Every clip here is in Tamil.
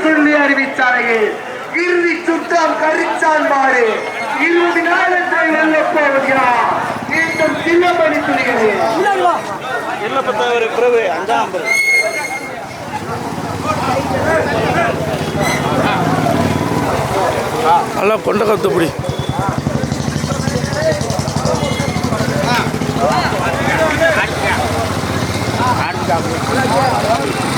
அறிவிச்சாலையில் இறுதி சுற்றம் கரிச்சான் மாடு இருபது நாளத்தை வெல்ல போவதா மீண்டும் சின்னமணி துணிகளே. என்ன பத்தவர் பிரபு அஞ்சாம் பிரபு நல்லா கொண்ட கத்துப்படி கரிச்சான்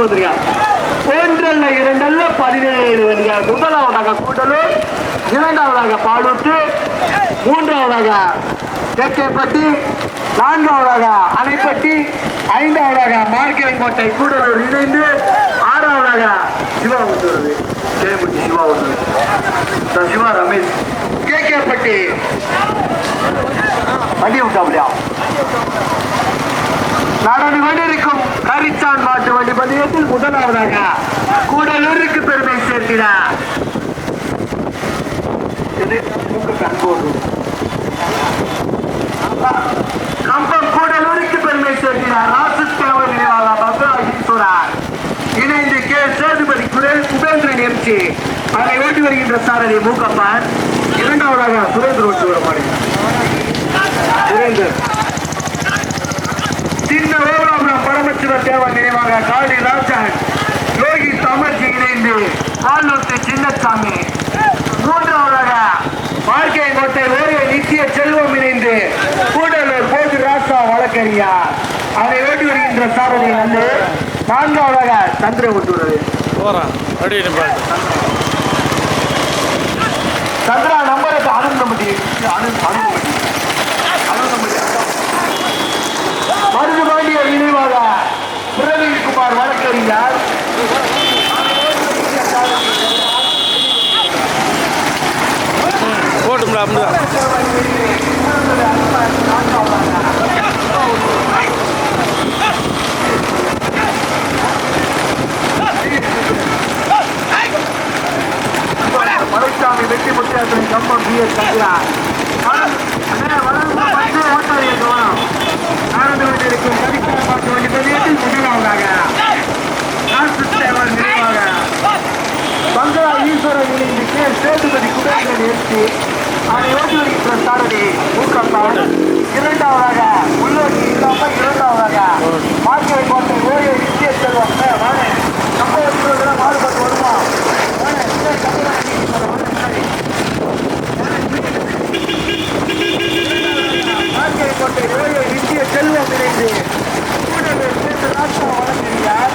கொண்டு வந்திருக்காங்க ஒன்றல்ல இரண்டல்ல பதினேழு வண்டிகள் முதலாவதாக கூட்டலூர் இரண்டாவதாக பாலூத்து மூன்றாவதாக தெற்கேப்பட்டி நான்காவதாக அணைப்பட்டி ஐந்தாவதாக மார்க்கெங்கோட்டை கூடலூர் இணைந்து ஆறாவதாக சிவா வந்துள்ளது கேப்பட்டி சிவா வந்துள்ளது சிவா ரமேஷ். கேகேப்பட்டி வண்டி விட்டாப்லையா நடந்து கொண்டிருக்கும் கரிச்சான் மாட்டு வண்டி பந்தயத்தில் முதலாவதாக கூடலூருக்கு பெருமை சேர்க்கிறார் கம்பம் கூடலூருக்கு பெருமை சேர்க்கிறார் ராசுத்தேவர் நினைவாளா பத்ரா இணைந்து கே. சேதுபதி குரேல் உபேந்திரன் எம்சி அதை ஓட்டி வருகின்ற சாரதி மூக்கப்பன். இரண்டாவதாக சுரேந்திர ஓட்டி வர சுரேந்தர் சின்ன ஓவராபுரம் தேவன் நினைவாக காளி ராஜன். யோகி தமர்ஜி இணைந்து பாலூத்து சின்னசாமி. மூன்றாவதாக வாழ்க்கை கோட்டை ஓரிய நித்திய செல்வம் இணைந்து கூடலூர் போது ராசா வழக்கறிஞர். அதை ஓட்டி வருகின்ற சாரதி வந்து நான்காவதாக சந்திர பாட்டு சந்திரா நம்பருக்கு அனந்தமதி அனந்தமதி அனந்தமதி மருது பாண்டியர் நினைவாக வழக்கறிஞர் போட்டும்டா மலைச்சாமி வெட்டி முத்தியாசன் கம்பம் பி எஸ் சந்திரா ஆனந்த இருக்கும் முதலாவதாக ராசுத்தேவர் நினைவாக பங்களா ஈஸ்வரன் இணைந்து கே சேதுபதி குடல்கள் ஏற்றி அதை ஓட்டி வருகின்ற சாரதி ஊக்கத்தான் இரண்டாவதாக உள்ளோக்கி இல்லாமல் இரண்டாவதாக மார்க்கரை கோட்டை ஓய நித்திய செல்வம். ஏ, வாணே. நம்ம வச்சுருக்கிற மாறுபட்டு வருமா? வாணே, இதே கம்பளா மார்க்கரை கோட்டை ஓய நித்திய செல்வம் இணைந்து கூடலூர் சேர்த்து ராஷ்டிரா வழங்குகிறார்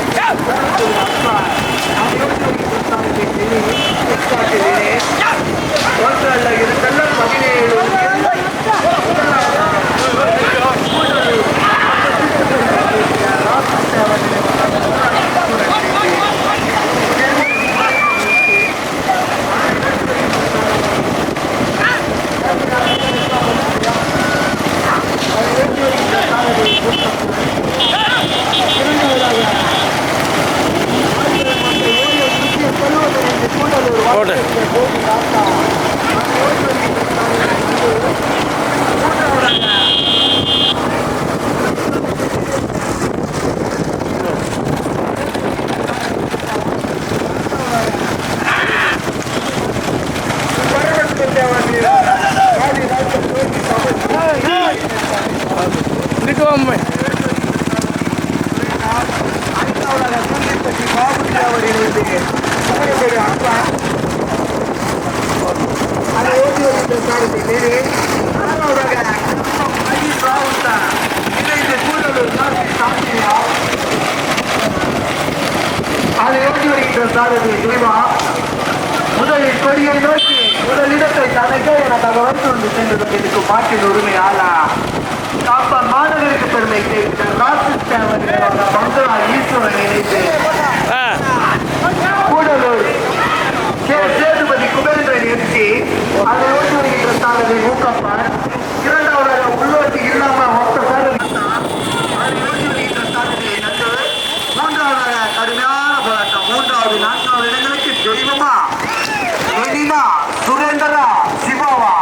ஒன்றல்ல இரண்டல்ல பதினேழு மருத்துவம் அதை ஓட்டி வருகின்ற சாரதி சிவா முதலில் கொடியை நோக்கி முதலிடத்தை தனக்கே என தகவல் சென்று கொண்டிருக்கும் பாட்டின் உரிமையாளா? ஆளா காப்பன் மாநகருக்கு பெருமை சேர்த்த ராசிஸ்தேவன் பங்களா ஈஸ்வரன் இணைந்து கூடலூர் கே. சேதுபதி குபேந்திரன் எம்சி அதை ஓட்டி வருகின்ற சாரதி மூக்கப்பன் இரண்டாவதாக உள்ளோட்டு இல்லாம மொத்த சாரதி அதை ஓட்டி வருகின்ற சாரதி நட்டு மூன்றாவதாக கடுமையான போராட்டம் மூன்றாவது நான்காவது இடங்களுக்கு தெய்வமா வெளினா சுரேந்தரா சிவாவா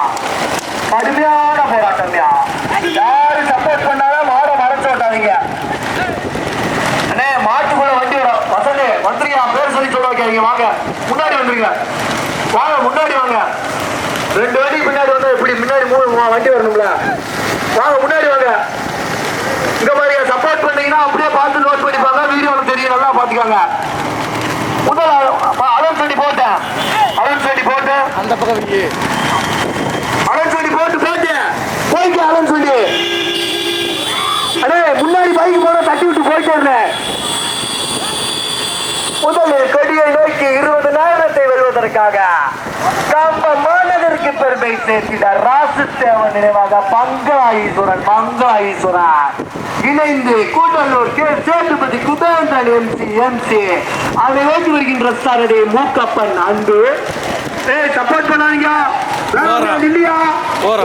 கடுமையான போராட்டம் யாரு சப்போர்ட் பண்ணாலும் மாட மறைச்சு விட்டாதீங்க அண்ணே மாட்டுக்குள்ள வண்டி வரும். வசந்தி மந்திரியா பேர் சொல்லி சொல்ல வைக்காதீங்க. வாங்க. முன்னாடி வந்துருங்க. வாங்க முன்னாடி வாங்க. ரெண்டு வண்டி பின்னாடி வந்து இப்படி முன்னாடி மூணு வண்டி வரணும்ல. வாங்க முன்னாடி வாங்க. இங்க பாருங்க சப்போர்ட் பண்ணீங்கன்னா அப்படியே பார்த்து நோட் பண்ணிப்பாங்க. வீடியோல தெரியும். நல்லா பாத்துக்கோங்க முதல் அலன் சொல்லி போட்டேன். அலன் சொல்லி போட்டேன். அந்த பக்கம் அலன் சொல்லி போட்டு போட்டு போய்க்கு அலன் சொல்லி அடே முன்னாடி பைக் போன தட்டி விட்டு போயிட்டே இருந்தேன் முதலில் கொடியை நோக்கி இருபது நேரத்தை வெல்வதற்காக கம்ப மாநகருக்கு பெருமை சேர்க்கிறார் ராசுத்தேவன் நினைவாக பங்களா ஈஸ்வரன் பங்களா ஈஸ்வரன் இணைந்து Gudalur K. Sethupathi Kubendran MC MC அதை ஓட்டி வருகின்ற சாரடி மூக்கப்பன் அன்பு. ஏய் சப்போர்ட் பண்ணாதீங்க. இல்லையா.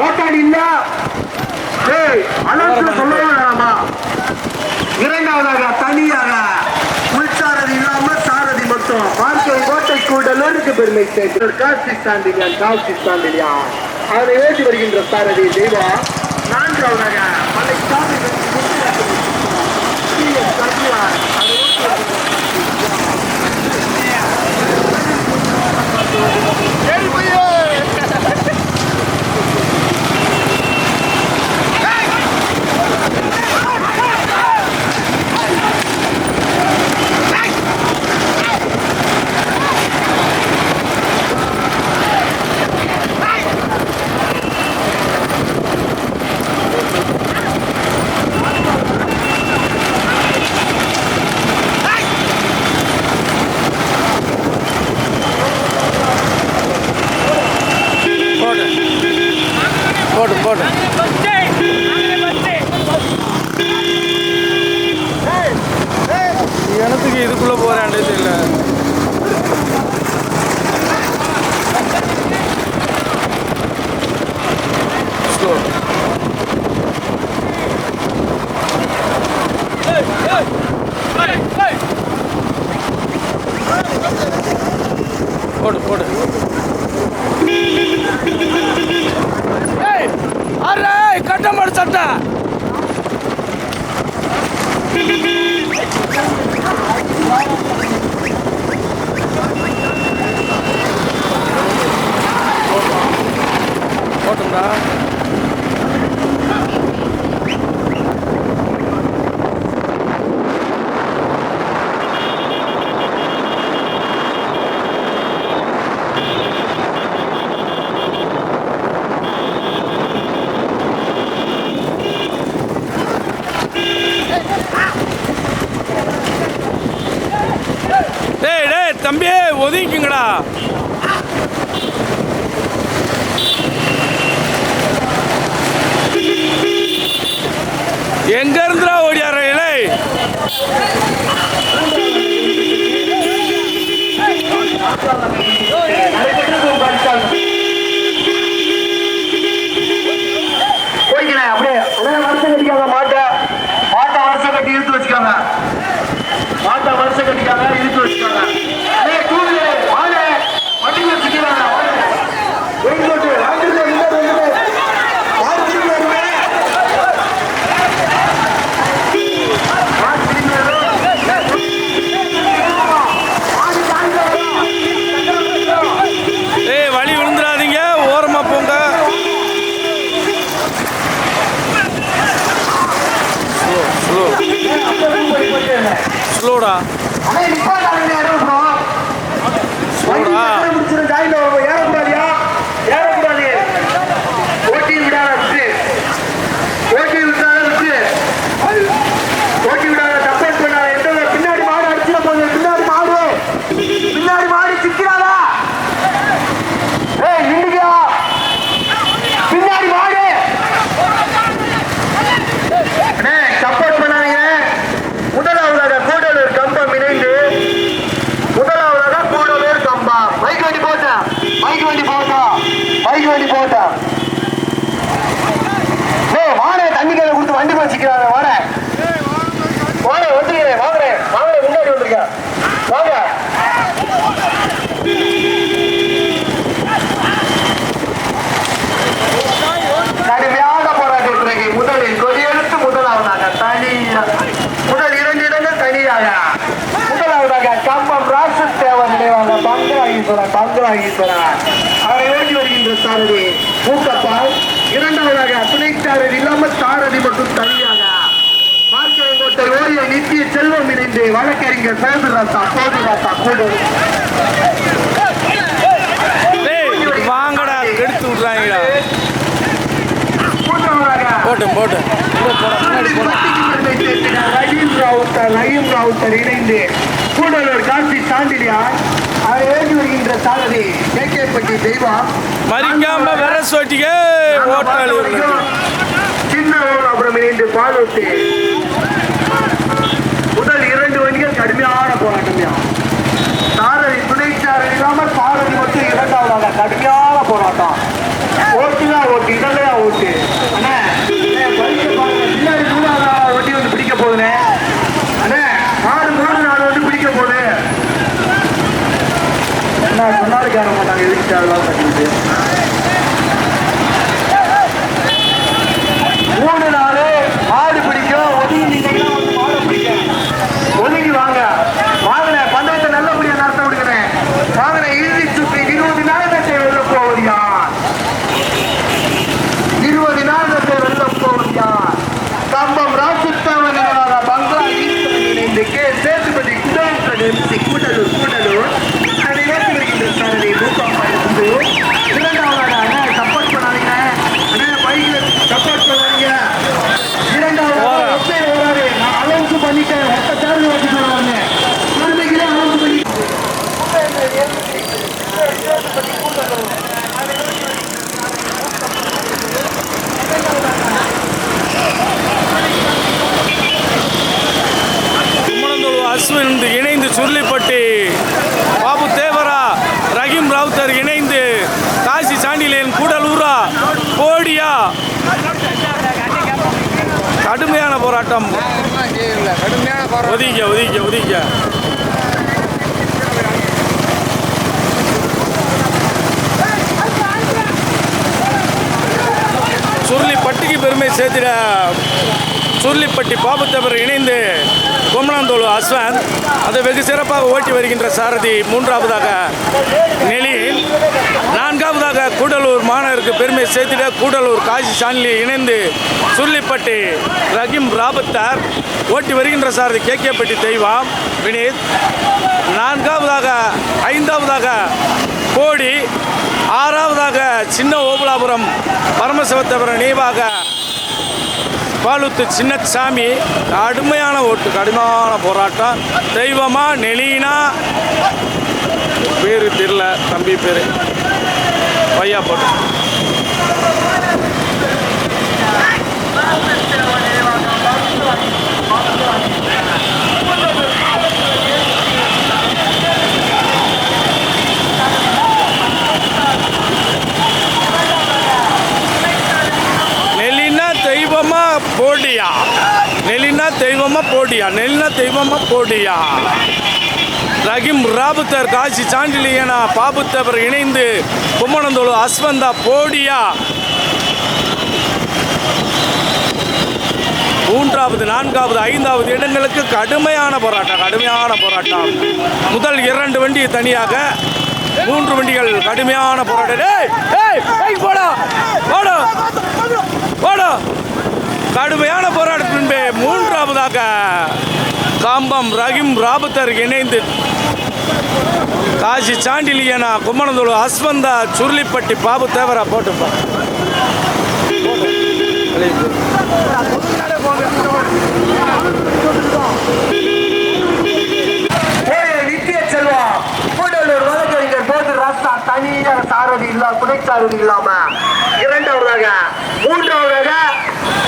ஓட்டாடி இல்ல. ஏய் அனௌன்ஸ்ல சொல்லவே வேணாமா? இரண்டாவதாக தனியாக உள்சாரதி இல்லாம சாரதி மட்டும் வாழ்க்கை கோட்டை கூடலூருக்கு பெருமை சேர்த்து காசி சாண்டிலியா காசி சாண்டிலியா அதை ஏற்றி வருகின்ற சாரதி தெய்வா நான்காவதாக மலை சாமி போடு போடு எனத்துக்கு இதுக்குள்ள போறாண்டே தெரியல Slow. போடு போடு. ஏய் அரே கட்ட சட்டை. போட்டும்டா. ஒதுங்கிங்கடா எங்க వెళ్ళిపోతాం இணைந்து வழக்கறிஞர் சோதராத்தா சோதராத்தா கூடு. டேய் வாங்கடா கெடுத்து விட்றாங்கடா. மூன்றாவதாக போட்டும் போட்டும். ரஹீம் ராவுத்தர் ரஹீம் ராவுத்தர் இணைந்து கூடலூர் காசி சாண்டிலியார் ஏற்றி வருகின்ற சாரதி கேகேப்பட்டி தெய்வம் மறிக்காம விர சோட்டிக்க ஓட்டாளி சின்ன அப்புறம் இணைந்து பாலூட்டி. இரண்டு வண்டிகள் கடுமையான போராட்டம் சாரதி துணை சாரதி இல்லாம சாரதி மட்டும் இரண்டாவதாக கடுமையான போராட்டம் ஓட்டுனா ஓட்டு இதெல்லாம் ஓட்டு அண்ணே அண்ணே, பைக்கை பாருங்க. பின்னாடி மூணாவது ஆளா வண்டி வந்து பிடிக்க போகுதுண்ணே அண்ணே ஆறு மூணு நாலு வந்து பிடிக்க போகுது என்ன சொன்னாலும் கேட்க மாட்டாங்க எதுக்கு தேவையில்லாம கட்டிட்டு மூணு நாள் மாடு பிடிக்கும் ஒதுங்கி நின்னீங்கன்னா வந்து மாடு பிடிக்கும் ஒதுங்கி வாங்க வாங்கின பந்தயத்தை நல்லபடியா நடத்த விடுகிறேன் வாங்கின இறுதி சுற்று இருபது நாயகத்தை வெல்ல போவது யார் இருபது நாயகத்தை வெல்ல போவது யார் கம்பம் ராசுத்தவன் பங்களா ஈஸ்வரன் இணைந்து கே சேதுபதி குடேசன் எம்சி கூடலூர் கூடலூர் அதை ஏற்றி வருகின்ற சாரதி மூக்கம்மா இருந்து இரண்டாவதாக அண்ணா சப்போர்ட் பண்ணாதீங்க அண்ணா பைக்கில் சப்போர்ட் பண்ணாதீங்க இரண்டாவது ஒப்பே வராது நான் அலௌன்ஸ் பண்ணிட்டேன் ஒத்த தேர்வு வச்சுட்டு வராங்க மறுமைக்கிலே அலௌன்ஸ் பண்ணி குமரந்தூர் அஸ்வின் இணைந்து சுருளிப்பட்டி பாபு தேவரா ரஹீம் ராவுத்தர் இணைந்து காசி சாண்டிலேயன் கூடலூரா கோடியா கடுமையான போராட்டம். ஒதுங்க ஒதுங்க ஒதுங்க சுருளிப்பட்டிக்கு பெருமை சேர்த்திட சுருளிப்பட்டி பாபுத்தவர் இணைந்து கொமனாந்தோடு அஸ்வந்த் அதை வெகு சிறப்பாக ஓட்டி வருகின்ற சாரதி மூன்றாவதாக நெலின் நான்காவதாக கூடலூர் மாணவருக்கு பெருமை சேர்த்திட கூடலூர் காசி சான்லி இணைந்து சுருளிப்பட்டி ரஹீம் ராபத்தார் ஓட்டி வருகின்ற சாரதி கேகேப்பட்டி தெய்வம் வினீத். நான்காவதாக ஐந்தாவதாக கோடி. ஆறாவதாக சின்ன ஓபலாபுரம் பரமசிவத்தபுரம் நினைவாக பாலுத்து சின்னசாமி கடுமையான ஓட்டு கடுமையான போராட்டம். தெய்வமா நெலினா பேரு தெரியல தம்பி பேரு. பையா போட்டு நெல்லினா தெய்வமா போடியா நெல்லினா தெய்வமா போடியா நெல்லினா தெய்வமா போடியா ரஹீம் ராபுத்தர் காசி சாண்டிலியனா பாபுத்தவர் இணைந்து கும்மணந்தோடு அஸ்வந்தா போடியா? மூன்றாவது நான்காவது ஐந்தாவது இடங்களுக்கு கடுமையான போராட்டம் கடுமையான போராட்டம். முதல் இரண்டு வண்டி தனியாக மூன்று வண்டிகள் கடுமையான போராட்டம். ஏய், போடா போடா போடா. கடுமையான போராட்டத்தின் பின்பு மூன்றாவதாக காம்பம் ரஹீம் ராபத்தர் இணைந்து காசி சாண்டிலியனா கும்மணந்தோடு அஸ்வந்தா சுருளிப்பட்டி பாபு தேவரா போட்டுப்பா. கூடலூர் தனியாக சாரதி இல்லாம துணை சாரதி இல்லாம இரண்டாவதாக மூன்றாவதாக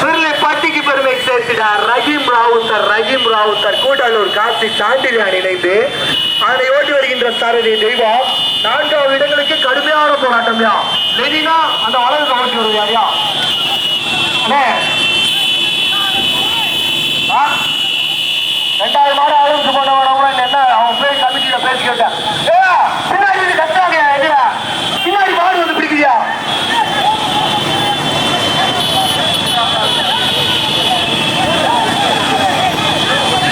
பிள்ளை பட்டிக்கு பெருமை சேர்க்கிறார் ரஹீம் ராவுத்தர் ரஹீம் ராவுத்தர் கூடலூர் காசி சாண்டிலியான் இணைந்து அதனை ஓட்டி வருகின்ற சாரதி தெய்வம் நான்காவது இடங்களுக்கு கடுமையான போராட்டம் யா லெனினா அந்த வளர்ந்து ஓட்டி வருது யாரியா அண்ணே. ஆ? ரெண்டாவது மாடு அழுந்து போன வரவங்க என்ன அவன் பேர் கமிட்டியில பேசிக்கிட்டேன் ஏ பின்னாடி வந்து கத்துறாங்க எதிரா பின்னாடி மாடு வந்து பிடிக்குதியா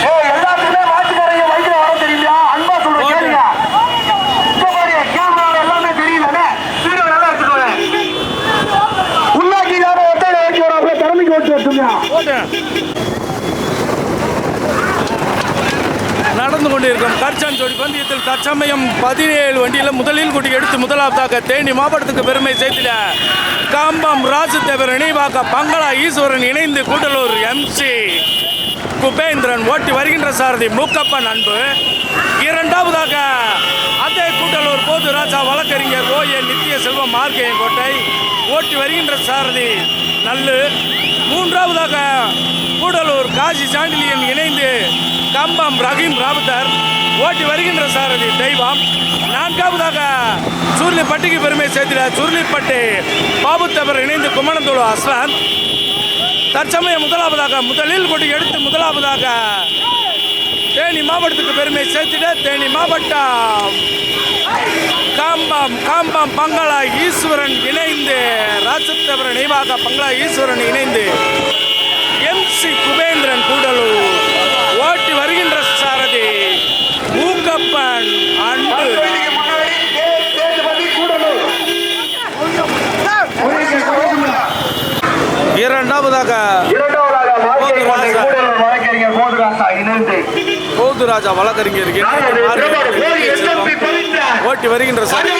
ஏய் எல்லாத்துக்குமே மாட்டுக்காரங்க வயிற்றுல வர தெரியுமா அன்பா சொல்ற கேளுங்க இந்த மாதிரி கேமரா எல்லாமே போட்டேன் நடந்து கொண்டிருக்கும் கர்ச்சன் ஜோடி பந்தயத்தில் தற்சமயம் பதினேழு வண்டியில் முதலில் குட்டி எடுத்து முதலாவதாக தேனி மாவட்டத்துக்கு பெருமை சேர்த்திட கம்பம் ராசுதேவர் நினைவாக பங்களா ஈஸ்வரன் இணைந்து கூடலூர் எம்சி குபேந்திரன் ஓட்டி வருகின்ற சாரதி மூக்கப்பன் அன்பு. இரண்டாவதாக அதே கூட்டலூர் போது ராஜா வழக்கறிஞர் ஓஏ நித்திய செல்வம் மார்க்கையன் கோட்டை ஓட்டி வருகின்ற சாரதி நல்லு. மூன்றாவதாக கூடலூர் காசி சாண்டிலியன் இணைந்து கம்பம் ரஹீம் ராவுத்தர் ஓட்டி வருகின்ற சாரதி தெய்வம். நான்காவதாக சுருளிப்பட்டிக்கு பெருமை சேர்த்திட சுருளிப்பட்டி பாபுத்தவர் இணைந்து கும்மணந்தோடு அஸ்வந்த் தற்சமயம் முதலாவதாக முதலில் கொடி எடுத்து முதலாவதாக தேனி மாவட்டத்துக்கு பெருமை சேர்த்திட தேனி மாவட்டம் காம்பம் காம்பம் பங்களா ஈஸ்வரன் இணைந்து ராசத்தவர நினைவாக பங்களா ஈஸ்வரன் இணைந்து எம்சி குபேந்திரன் கூடலூர் ஓட்டி வருகின்ற சாரதி மூக்கப்பன் அன்பு வண்டிக்கு முன்னாடி கே. சேதுபதி கூடலூர் ஒதுங்க, ஒதுங்க. இரண்டாவதாக இரண்டாவதாக மார்க்கெட் கோட்டை கூடலூர் வழக்கறிஞர் மோதுராசா இணைந்து போதுராஜா வழக்கறிஞர் நாலாவது இணைந்து. திருவாரூர் ஓடி எஸ்எம்பி பவித்ரன். ஓட்டி வருகின்ற சாரதி